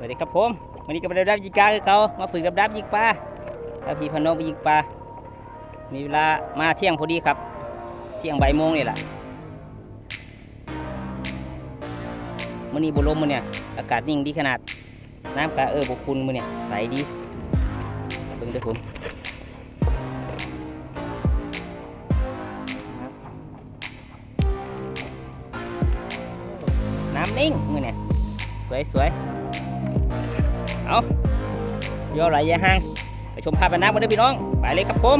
สวัสดีครับผมวันนี้ก็มาดับยิงกาคือเขามาฝึกดับดับยิงปลาถ้าพี่พนมไปยิงปลา มีเวลามาเที่ยงพอดีครับ เที่ยงบ่ายโมงนี่แหละมื่อนี้บุลมมื่อเนี่ยอากาศนิ่งดีขนาด น้ำกะเออบคุณมื่อเนี่ยใสดีเบิ่งด้วยผมน้ำนิ่งมื่อเนี่ยสวยสวย เอาย่อไหลอยาห่างไปชมภาพบรรณากันด้อพี่น้อง ไปเลยครับผม